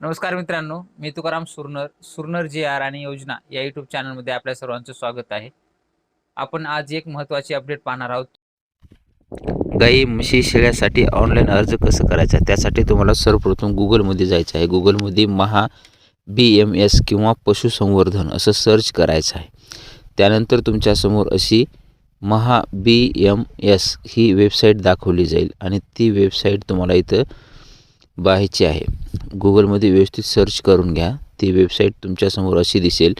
नमस्कार मित्रांनो मी तुकाराम सुरनर सुरनर जी आर आणि योजना या यूट्यूब चॅनलमध्ये आपल्या सर्वांचं स्वागत आहे. आपण आज एक महत्त्वाची अपडेट पाहणार आहोत. गाई म्हशी शेळ्यासाठी ऑनलाईन अर्ज कसं करायचा? त्यासाठी तुम्हाला सर्वप्रथम गुगलमध्ये जायचं आहे. गुगलमध्ये महा बी एम एस किंवा पशुसंवर्धन असं सर्च करायचं आहे. त्यानंतर तुमच्यासमोर अशी महा बी एम एस ही वेबसाईट दाखवली जाईल आणि ती वेबसाईट तुम्हाला इथं पाहायची आहे. गुगलमध्ये व्यवस्थित सर्च करून घ्या. ती वेबसाईट तुमच्यासमोर अशी दिसेल.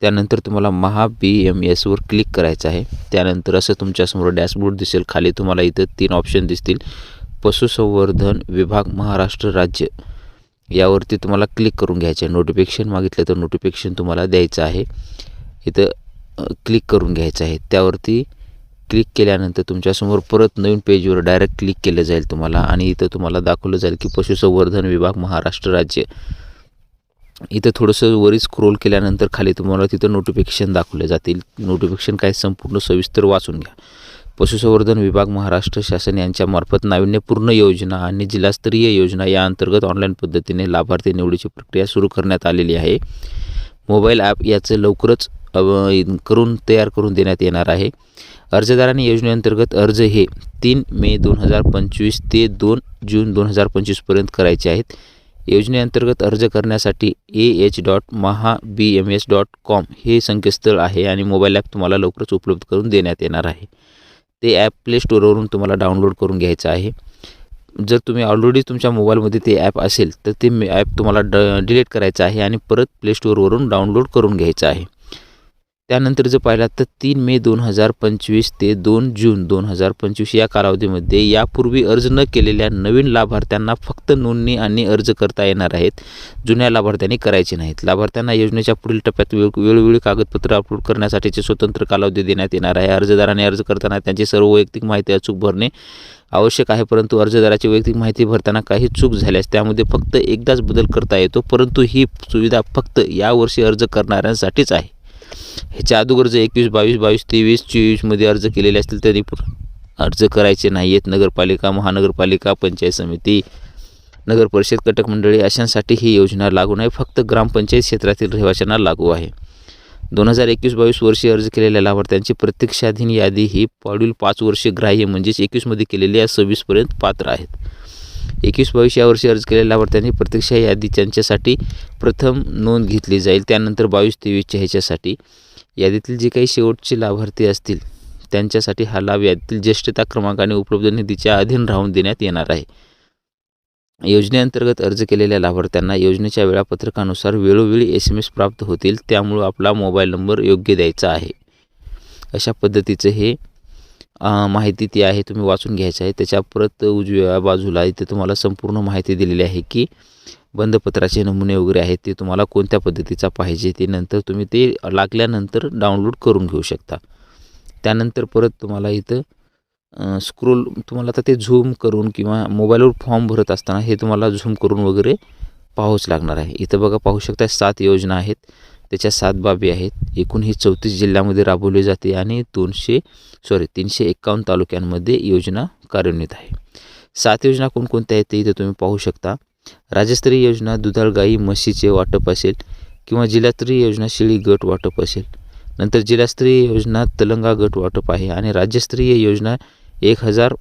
त्यानंतर तुम्हाला महा बी एम एसवर क्लिक करायचं आहे. त्यानंतर असं तुमच्यासमोर डॅशबोर्ड दिसेल. खाली तुम्हाला इथं तीन ऑप्शन दिसतील. पशुसंवर्धन विभाग महाराष्ट्र राज्य. यावरती तुम्हाला क्लिक करून घ्यायचं. आहे नोटिफिकेशन मागितलं तर नोटिफिकेशन तुम्हाला द्यायचं आहे. इथं क्लिक करून घ्यायचं आहे. त्यावरती क्लिक केल्यानंतर तुमच्यासमोर परत नवीन पेजवर डायरेक्ट क्लिक केलं जाईल तुम्हाला आणि इथं तुम्हाला दाखवलं जाईल की पशुसंवर्धन विभाग महाराष्ट्र राज्य. इथं थोडंसं वरी स्क्रोल केल्यानंतर खाली तुम्हाला तिथं नोटिफिकेशन दाखवले जातील. नोटिफिकेशन काय संपूर्ण सविस्तर वाचून घ्या. पशुसंवर्धन विभाग महाराष्ट्र शासन यांच्यामार्फत नाविन्यपूर्ण योजना आणि जिल्हास्तरीय योजना या अंतर्गत ऑनलाईन पद्धतीने लाभार्थी निवडीची प्रक्रिया सुरू करण्यात आलेली आहे. मोबाईल ॲप याचं लवकरच करून तयार करून देण्यात येणार आहे. अर्जदाराने योजनेअंतर्गत अर्ज हे तीन मे दोन हजार पंचवीस ते दोन जून दोन हजार पंचवीसपर्यंत करायचे आहेत. योजनेअंतर्गत अर्ज करण्यासाठी A H dot Maha B M S dot com हे संकेतस्थळ आहे आणि मोबाईल ॲप तुम्हाला लवकरच उपलब्ध करून देण्यात येणार आहे. ते ॲप प्ले स्टोरवरून तुम्हाला डाउनलोड करून घ्यायचं आहे. जर तुम्ही ऑलरेडी तुमच्या मोबाईलमध्ये ते ॲप असेल तर ते ॲप तुम्हाला ड डिलीट करायचं आहे आणि परत प्ले स्टोरवरून डाउनलोड करून घ्यायचं आहे. त्यानंतर जर पाहिला तर तीन मे दोन हजार पंचवीस ते दोन जून दोन हजार पंचवीस या कालावधीमध्ये यापूर्वी अर्ज न केलेल्या नवीन लाभार्थ्यांना फक्त नोंदणी आणि अर्ज करता येणार आहेत. जुन्या लाभार्थ्यांनी करायचे नाहीत. लाभार्थ्यांना योजनेच्या पुढील टप्प्यात वेळ वेळोवेळी कागदपत्र अपलोड करण्यासाठीचे स्वतंत्र कालावधी देण्यात येणार आहे. अर्जदाराने अर्ज करताना त्यांची सर्व वैयक्तिक माहिती अचूक भरणे आवश्यक आहे परंतु अर्जदाराची वैयक्तिक माहिती भरताना काही चूक झाल्यास त्यामध्ये फक्त एकदाच बदल करता येतो परंतु ही सुविधा फक्त यावर्षी अर्ज करणाऱ्यांसाठीच आहे. ह्याच्या अगोदर जर एकवीस बावीस बावीस तेवीस चोवीसमध्ये अर्ज केलेले असतील तरी पण अर्ज करायचे नाही आहेत नगरपालिका महानगरपालिका पंचायत समिती नगर परिषद कटक मंडळी अशांसाठी ही योजना लागू नाही फक्त ग्रामपंचायत क्षेत्रातील रहिवाशांना लागू आहे. दोन हजार एकवीस बावीस वर्षी अर्ज केलेल्या लाभार्थ्यांची प्रत्यक्षाधीन यादी ही पुढील पाच वर्षे ग्राह्य म्हणजेच एकवीसमध्ये केलेली या सव्वीसपर्यंत पात्र आहेत. एकवीस बावीस या वर्षी अर्ज केलेल्या लाभार्थ्यांनी प्रत्यक्ष यादी त्यांच्यासाठी प्रथम नोंद घेतली जाईल. त्यानंतर बावीस तेवीसच्या ह्याच्यासाठी. यादीतील जे काही शेवटचे लाभार्थी असतील त्यांच्यासाठी हा लाभ यादीतील ज्येष्ठता क्रमांक आणि उपलब्ध निधीच्या अधीन राहून देण्यात येणार आहे. योजनेअंतर्गत अर्ज केलेल्या लाभार्थ्यांना योजनेच्या वेळापत्रकानुसार वेळोवेळी एस एम एस प्राप्त होतील त्यामुळं आपला मोबाईल नंबर योग्य द्यायचा आहे. अशा पद्धतीचं हे माहिती ती आहे तुम्ही वाचून घ्यायचं आहे. त्याच्या परत उजव्या बाजूला इथे तुम्हाला संपूर्ण माहिती दिलेली आहे की बंधपत्राचे नमुने वगैरे आहेत ते तुम्हाला कोणत्या पद्धतीचा पाहिजे ते नंतर तुम्ही ते लागल्यानंतर डाउनलोड करून घेऊ शकता. त्यानंतर परत तुम्हाला इथं स्क्रोल तुम्हाला आता ते झूम करून किंवा मोबाईलवर फॉर्म भरत असताना हे तुम्हाला झूम करून वगैरे पाहावंच लागणार आहे. इथं बघा पाहू शकता सात योजना आहेत. त्याच्या सात बाबी आहेत. एकूण ही चौतीस जिल्ह्यामध्ये राबवली जाते आणि दोनशे सॉरी तीनशे एक्कावन्न तालुक्यांमध्ये योजना कार्यान्वित आहे. सात योजना कोणकोणत्या आहेत ते इथं तुम्ही पाहू शकता. राज्यस्तरीय योजना दुधाळ गाई म्हशीचे वाटप असेल किंवा जिल्हास्तरीय योजना शेळी गट वाटप असेल. नंतर जिल्हास्तरीय योजना तलंगा गट वाटप आहे आणि राज्यस्तरीय योजना एक हजार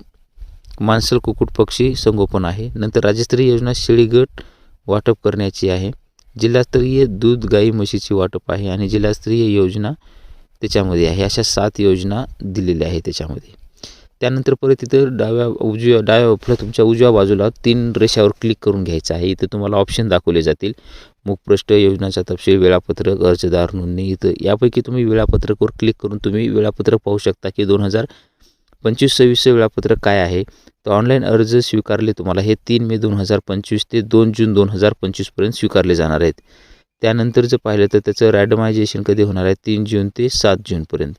माणसल कुक्कुट पक्षी संगोपन आहे. नंतर राज्यस्तरीय योजना शेळी गट वाटप करण्याची आहे. जिल्हास्तरीय दूध गाई म्हशीची वाटप आहे आणि जिल्हास्तरीय योजना त्याच्यामध्ये आहे. अशा सात योजना दिलेल्या आहे त्याच्यामध्ये. त्यानंतर परत तिथं डाव्या उजव्या डाव्या आपल्या तुमच्या उजव्या बाजूला तीन रेषावर क्लिक करून घ्यायचं आहे. इथं तुम्हाला ऑप्शन दाखवले जातील. मुखपृष्ठ योजनाचा तपशील वेळापत्रक अर्जदार नोंदणी इथं यापैकी तुम्ही वेळापत्रकवर क्लिक करून तुम्ही वेळापत्रक पाहू शकता की दोन हजार पंचवीस सव्वीसचं वेळापत्रक काय आहे? तर ऑनलाईन अर्ज स्वीकारले तुम्हाला हे तीन मे दोन हजार पंचवीस ते दोन जून दोन हजार पंचवीसपर्यंत स्वीकारले जाणार आहेत. त्यानंतर जर पाहिलं तर त्याचं रॅडमायझेशन कधी होणार आहे? तीन जून ते सात जूनपर्यंत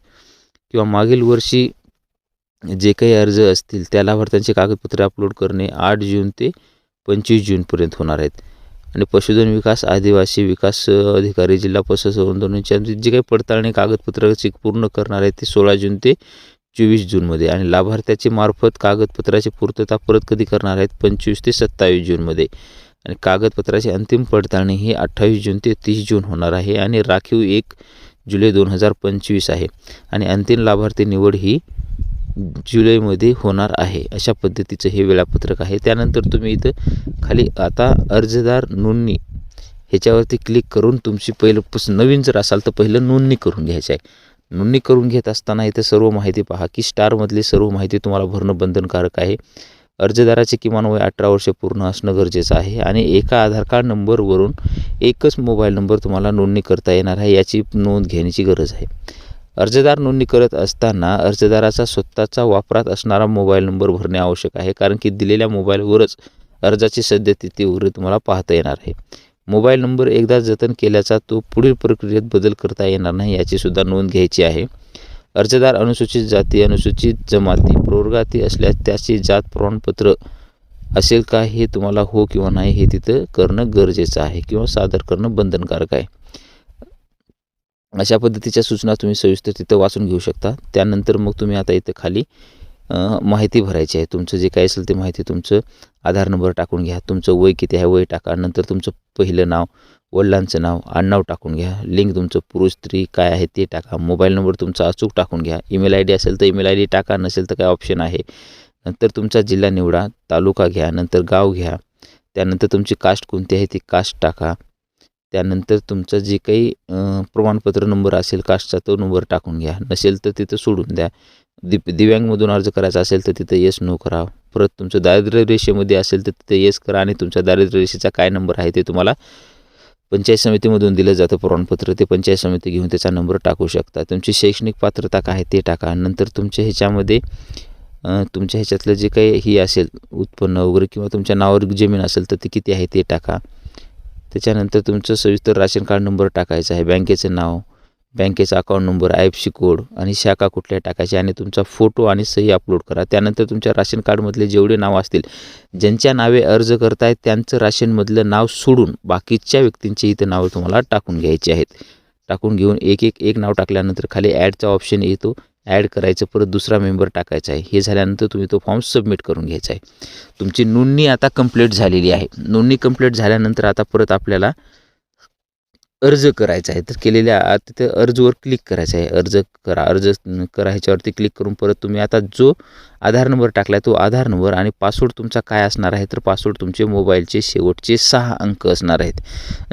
किंवा मागील वर्षी जे काही अर्ज असतील त्या लाभार्थ्यांचे कागदपत्रे अपलोड करणे आठ जून ते पंचवीस जूनपर्यंत होणार आहेत. आणि पशुधन विकास आदिवासी विकास अधिकारी जिल्हा पशुसंवर्धनच्या जे काही पडताळणी कागदपत्राची पूर्ण करणार आहेत ते सोळा जून ते चोवीस जूनमध्ये आणि लाभार्थ्याचे मार्फत कागदपत्राची पूर्तता परत कधी करणार आहेत? पंचवीस ते सत्तावीस जूनमध्ये. आणि कागदपत्राची अंतिम पडताळणी ही अठ्ठावीस जून ते तीस जून होणार आहे आणि राखीव एक जुलै दोन हजार पंचवीस आहे. आणि अंतिम लाभार्थी निवड ही जुलैमध्ये होणार आहे अशा पद्धतीचं हे वेळापत्रक आहे. त्यानंतर तुम्ही इथं खाली आता अर्जदार नोंदणी ह्याच्यावरती क्लिक करून तुमची पहिलं पुस नवीन जर असाल तर पहिलं नोंदणी करून घ्यायची आहे. नोंदणी करून घेत असताना इथं सर्व माहिती पहा की स्टारमधली सर्व माहिती तुम्हाला भरणं बंधनकारक आहे. अर्जदाराचे किमान वय अठरा वर्ष पूर्ण असणं गरजेचं आहे आणि एका आधार कार्ड नंबरवरून एकच मोबाईल नंबर तुम्हाला नोंदणी करता येणार आहे याची नोंद घेण्याची गरज आहे. अर्जदार नोंदणी करत असताना अर्जदाराचा स्वतःचा वापरात असणारा मोबाईल नंबर भरणे आवश्यक आहे कारण की दिलेल्या मोबाईलवरच अर्जाची सद्यस्थिती वगैरे तुम्हाला पाहता येणार आहे. मोबाईल नंबर एकदा जतन केल्याचा तो पुढील प्रक्रियेत बदल करता येणार नाही याची सुद्धा नोंद घ्यायची आहे. अर्जदार अनुसूचित जाती अनुसूचित जमाती प्रवर्गाती असल्यास त्याची जात प्रमाणपत्र असेल का हे तुम्हाला हो किंवा नाही हे तिथं करणं गरजेचं आहे किंवा सादर करणं बंधनकारक आहे. अशा पद्धतीच्या सूचना तुम्ही सविस्तर तिथं वाचून घेऊ शकता. त्यानंतर मग तुम्ही आता इथं खाली माहिती भरायची आहे. तुमचं जे काही असेल ते माहिती तुमचं आधार नंबर टाकून घ्या. तुमचं वय किती आहे वय टाका. नंतर तुमचं पहिलं नाव वडिलांचं नाव आडनाव टाकून घ्या. लिंग तुमचं पुरुष स्त्री काय आहे ते टाका. मोबाईल नंबर तुमचा अचूक टाकून घ्या. ईमेल आय डी असेल तर ईमेल आय डी टाका. नसेल तर काय ऑप्शन आहे. नंतर तुमचा जिल्हा निवडा तालुका घ्या. नंतर गाव घ्या. त्यानंतर तुमची कास्ट कोणती आहे ती कास्ट टाका. त्यानंतर तुमचं जे काही प्रमाणपत्र नंबर असेल कास्टचा तो नंबर टाकून घ्या. नसेल तर तिथं सोडून द्या. दिप दिव्यांगमधून अर्ज करायचा असेल तर तिथं येस नो करा. परत तुमचं दारिद्र्य रेषेमध्ये असेल तर तिथं येस करा आणि तुमच्या दारिद्र्य रेषेचा काय नंबर आहे ते तुम्हाला पंचायत समितीमधून दिलं जातं प्रमाणपत्र. ते पंचायत समिती घेऊन त्याचा नंबर टाकू शकता. तुमची शैक्षणिक पात्रता काय आहे ते टाका. नंतर तुमच्या ह्याच्यामध्ये तुमच्या ह्याच्यातलं जे काही ही असेल उत्पन्न वगैरे किंवा तुमच्या नावावर जमीन असेल तर ती किती आहे ते टाका. त्याच्यानंतर तुमचं सविस्तर राशन कार्ड नंबर टाकायचा आहे. बँकेचं नाव बँकेचा account number I F C code आणि शाखा कुठल्या टाकायची आणि तुमचा फोटो आणि सही अपलोड करा. त्यानंतर तुमच्या राशन कार्डमधले जेवढे नाव असतील ज्यांच्या नावे अर्ज करतायत त्यांचं राशनमधलं नाव सोडून बाकीच्या व्यक्तींची इथं नावं तुम्हाला टाकून घ्यायची आहेत. टाकून घेऊन एक एक एक नाव टाकल्यानंतर खाली ॲडचा ऑप्शन येतो. ॲड करायचं परत दुसरा मेंबर टाकायचा आहे. हे झाल्यानंतर तुम्ही तो फॉर्म सबमिट करून घ्यायचा आहे. तुमची नोंदणी आता कंप्लीट झालेली आहे. नोंदणी कंप्लीट झाल्यानंतर आता परत आपल्याला अर्ज करायचा आहे. तर केलेल्या तिथे अर्जवर क्लिक करायचं आहे. अर्ज करा अर्ज करा ह्याच्यावरती क्लिक करून परत तुम्ही आता जो आधार नंबर टाकला आहे तो आधार नंबर आणि पासवर्ड तुमचा काय असणार आहे तर पासवर्ड तुमचे मोबाईलचे शेवटचे सहा अंक असणार आहेत.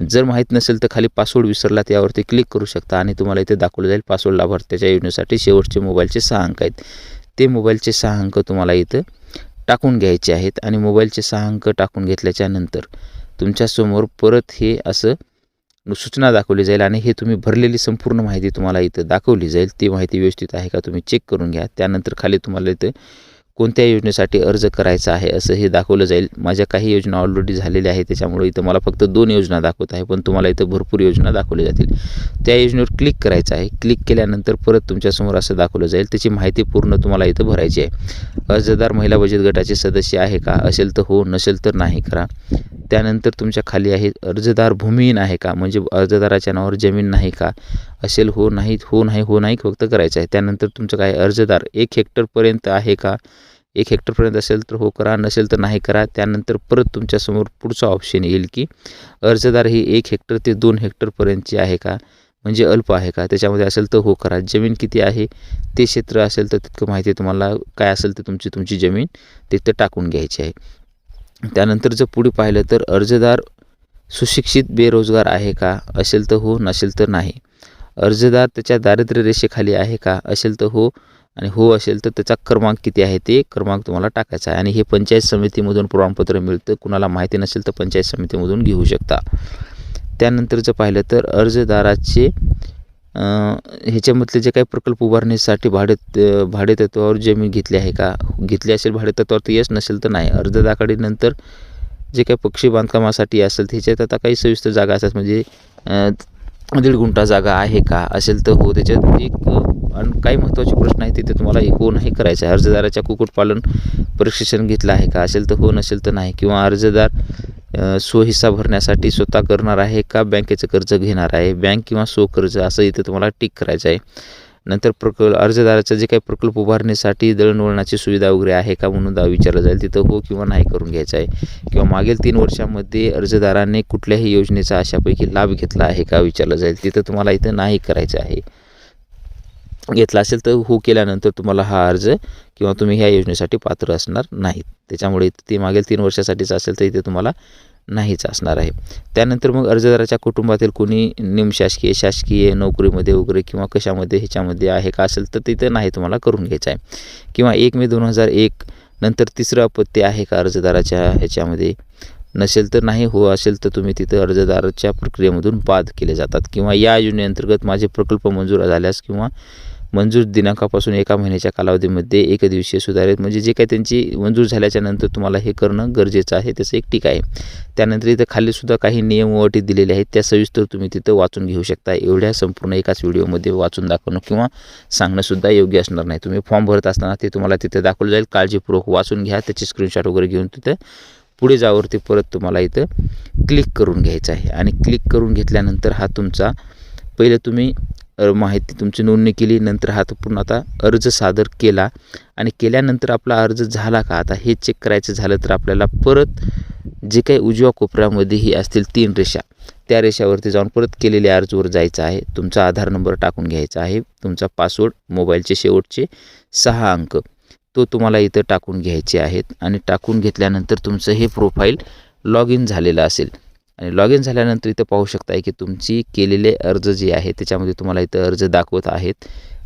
जर माहीत नसेल तर खाली पासवर्ड विसरला यावरती क्लिक करू शकता आणि तुम्हाला इथे दाखवलं जाईल पासवर्ड लाभार्थ्याच्या योजनेसाठी शेवटचे मोबाईलचे सहा अंक आहेत. ते मोबाईलचे सहा अंक तुम्हाला इथं टाकून घ्यायचे आहेत आणि मोबाईलचे सहा अंक टाकून घेतल्याच्या नंतर तुमच्यासमोर परत हे असं सूचना दाखवली जाईल आणि हे तुम्ही भरलेली संपूर्ण माहिती तुम्हाला इथं दाखवली जाईल. ती माहिती व्यवस्थित आहे का तुम्ही चेक करून घ्या. त्यानंतर खाली तुम्हाला इथं कोणत्या योजनेसाठी अर्ज करायचा आहे असं हे दाखवलं जाईल. माझ्या काही योजना ऑलरेडी झालेल्या आहेत त्याच्यामुळे इथं मला फक्त दोन योजना दाखवत आहे पण तुम्हाला इथं भरपूर योजना दाखवल्या जातील. त्या योजनेवर क्लिक करायचं आहे. क्लिक केल्यानंतर परत तुमच्यासमोर असं दाखवलं जाईल. त्याची माहिती पूर्ण तुम्हाला इथं भरायची आहे. अर्जदार महिला बचत गटाचे सदस्य आहे का? असेल तर हो नसेल तर नाही करा. त्यानंतर तुमच्या खाली आहे अर्जदार भूमिहीन आहे का? म्हणजे अर्जदाराच्या नावावर जमीन नाही का? असेल हो नाही हो नाही हो नाही फक्त करायचं आहे. त्यानंतर तुमचं काय? अर्जदार एक हेक्टरपर्यंत आहे का? एक हेक्टरपर्यंत असेल तर हो करा नसेल तर नाही करा. त्यानंतर परत तुमच्यासमोर पुढचा ऑप्शन येईल की अर्जदार ही एक हेक्टर ते दोन हेक्टरपर्यंतची आहे का? म्हणजे अल्प आहे का? त्याच्यामध्ये असेल तर हो करा. जमीन किती आहे? ते क्षेत्र असेल तर तितकं माहिती तुम्हाला. काय असेल तर तुमची तुमची जमीन तिथं टाकून घ्यायची आहे. त्यानंतर जर पुढे पाहिलं तर अर्जदार सुशिक्षित बेरोजगार आहे का? असेल तर हो नसेल तर नाही. अर्जदार त्याच्या दारिद्र्य रेषेखाली आहे का? असेल तर हो आणि हो असेल तर त्याचा क्रमांक किती आहे? ते क्रमांक तुम्हाला टाकायचा आहे. आणि हे पंचायत समितीमधून प्रमाणपत्र मिळतं. कुणाला माहिती नसेल तर पंचायत समितीमधून घेऊ शकता. त्यानंतर जर पाहिलं तर अर्जदाराचे ह्याच्यामधले जे काही प्रकल्प उभारण्यासाठी भाडे भाडेतत्त्वावर जमीन घेतली आहे का? घेतली असेल भाडेतत्त्वावर तर यश नसेल तर नाही. अर्ज नंतर जे काही पक्षी बांधकामासाठी असेल त्याच्यात आता काही सविस्तर जागा असतात. म्हणजे दीड गुंठा जागा आहे का? असेल तर हो. त्याच्यात एक आणि काही महत्त्वाचे प्रश्न आहेत तिथे तुम्हाला हो नाही करायचं आहे. अर्जदाराच्या कुक्कुटपालन प्रशिक्षण घेतलं आहे का? असेल तर हो नसेल तर नाही. किंवा अर्जदार अ, स्वहिस्सा भरण्यासाठी स्वतः करणार आहे का बँकेचं कर्ज घेणार आहे? बँक किंवा स्वकर्ज असं इथे तुम्हाला टिक करायचं आहे. नंतर प्रकल्प अर्जदाराचं जे काही प्रकल्प उभारण्यासाठी दळणवळणाची सुविधा वगैरे आहे का म्हणून दा विचारलं जाईल. तिथं हो किंवा नाही करून घ्यायचं आहे. किंवा मागील तीन वर्षामध्ये अर्जदाराने कुठल्याही योजनेचा अशापैकी लाभ घेतला आहे का विचारलं जाईल. तिथं तुम्हाला इथं नाही करायचं आहे. घेतला असेल तर हो केल्यानंतर तुम्हाला हा अर्ज किंवा तुम्ही ह्या योजनेसाठी पात्र असणार नाहीत. त्याच्यामुळे ते मागील तीन वर्षासाठीच असेल तर इथे तुम्हाला नाहीच असणार आहे. त्यानंतर मग अर्जदाराच्या कुटुंबातील कोणी निमशासकीय शासकीय नोकरीमध्ये वगैरे किंवा कशामध्ये ह्याच्यामध्ये आहे का असेल तर तिथं नाही तुम्हाला करून घ्यायचं आहे. किंवा एक मे दोन हजार एक नंतर तिसरं अपत्य आहे का अर्जदाराच्या ह्याच्यामध्ये? नसेल तर नाही हो असेल तर तुम्ही तिथं अर्जदाराच्या प्रक्रियेमधून बाद केले जातात. किंवा या योजनेअंतर्गत माझे प्रकल्प मंजूर झाल्यास किंवा मंजूर दिनांकापासून एका महिन्याच्या कालावधीमध्ये एक दिवसीय सुधारित म्हणजे जे काही त्यांची मंजूर झाल्याच्यानंतर तुम्हाला हे करणं गरजेचं आहे त्याचं एक टीक आहे. त्यानंतर इथं खालीसुद्धा काही नियम व अटी दिलेले आहेत त्या सविस्तर तुम्ही तिथं वाचून घेऊ शकता. एवढ्या संपूर्ण एकाच व्हिडिओमध्ये वाचून दाखवणं किंवा सांगणंसुद्धा योग्य असणार नाही. तुम्ही फॉर्म भरत असताना ते तुम्हाला तिथं दाखवलं जाईल. काळजीपूर्वक वाचून घ्या त्याची स्क्रीनशॉट वगैरे घेऊन तिथं पुढे जावरती परत तुम्हाला इथं क्लिक करून घ्यायचं आहे. आणि क्लिक करून घेतल्यानंतर हा तुमचा पहिले तुम्ही माहिती तुमची नोंदणी केली नंतर हा तो पूर्ण आता अर्ज सादर केला. आणि केल्यानंतर आपला अर्ज झाला का? आता हे चेक करायचं झालं तर आपल्याला परत जे काही उजव्या कोपऱ्यामध्ये ही असतील तीन रेषा त्या रेषावरती जाऊन परत केलेल्या अर्जवर जायचं आहे. तुमचा आधार नंबर टाकून घ्यायचा आहे. तुमचा पासवर्ड मोबाईलचे शेवटचे सहा अंक तो तुम्हाला इथं टाकून घ्यायचे आहेत. आणि टाकून घेतल्यानंतर तुमचं हे प्रोफाईल लॉग इन झालेलं असेल. आणि लॉग इन झाल्यानंतर इथं पाहू शकताय की तुमची केलेले अर्ज जे आहे त्याच्यामध्ये तुम्हाला इथं अर्ज दाखवत आहेत.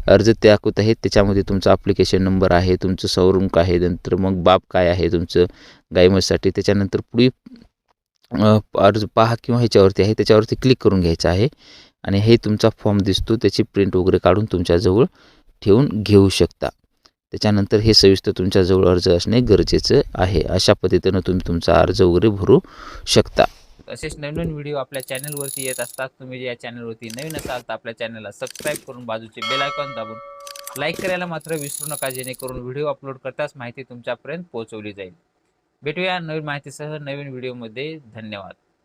अर्ज दाखवत आहेत त्याच्यामध्ये तुमचा अप्लिकेशन नंबर आहे तुमचं सौरुंक आहे नंतर मग बाप काय आहे तुमचं गायमसाठी त्याच्यानंतर पुढे अर्ज पहा किंवा ह्याच्यावरती आहे त्याच्यावरती क्लिक करून घ्यायचं आहे. आणि हे तुमचा फॉर्म दिसतो त्याची प्रिंट वगैरे काढून तुमच्याजवळ ठेवून घेऊ शकता. त्याच्यानंतर हे सविस्तर तुमच्याजवळ अर्ज असणे गरजेचं आहे. अशा पद्धतीनं तुम्ही तुमचा अर्ज वगैरे भरू शकता. असेच नवीन नवीन व्हिडिओ आपल्या चॅनलवरती येत असतात. तुम्ही या चॅनलवरती नवीन असाल तर आपल्या चॅनलला सबस्क्राईब करून बाजूचे बेल आयकॉन दाबून लाईक करायला मात्र विसरू नका जेणेकरून व्हिडिओ अपलोड करताच माहिती तुमच्यापर्यंत पोहोचवली जाईल. भेटूया नवीन माहितीसह नवीन व्हिडिओमध्ये. धन्यवाद.